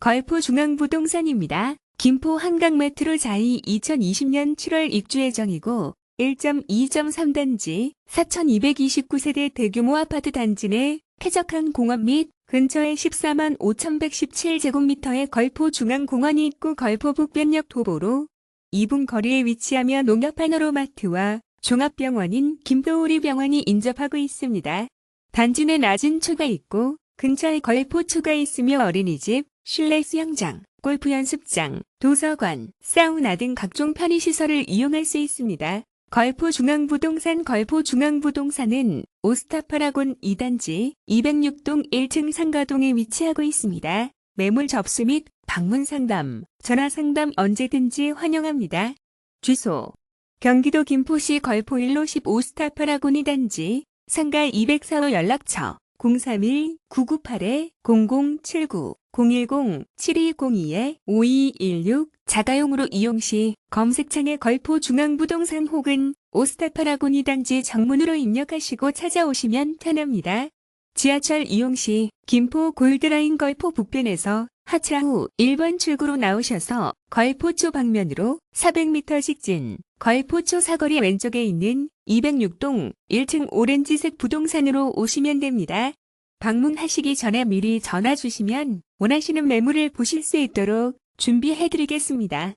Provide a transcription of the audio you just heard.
걸포 중앙부동산입니다. 김포 한강 메트로 자이 2020년 7월 입주 예정이고 1.2.3단지 4,229세대 대규모 아파트 단지 내 쾌적한 공원 및 근처에 14만 5,117제곱미터의 걸포 중앙공원이 있고 걸포 북변역 도보로 2분 거리에 위치하며 농협 파노로마트와 종합병원인 김포우리병원이 인접하고 있습니다. 단지 내 낮은 초가 있고 근처에 걸포초가 있으며 어린이집, 실내 수영장, 골프 연습장, 도서관, 사우나 등 각종 편의시설을 이용할 수 있습니다. 걸포 중앙부동산 걸포 중앙부동산은 오스타파라곤 2단지 206동 1층 상가동에 위치하고 있습니다. 매물 접수 및 방문 상담, 전화 상담 언제든지 환영합니다. 주소 경기도 김포시 걸포 1로 15스타파라곤 2단지 상가 204호 연락처 031-998-0079 010-7202-5216 자가용으로 이용 시 검색창에 걸포 중앙부동산 혹은 오스타파라곤 2단지 정문으로 입력하시고 찾아오시면 편합니다. 지하철 이용 시 김포 골드라인 걸포 북변에서 하차 후 1번 출구로 나오셔서 걸포초 방면으로 400m 직진, 걸포초 사거리 왼쪽에 있는 206동 1층 오렌지색 부동산으로 오시면 됩니다. 방문하시기 전에 미리 전화 주시면 원하시는 매물을 보실 수 있도록 준비해 드리겠습니다.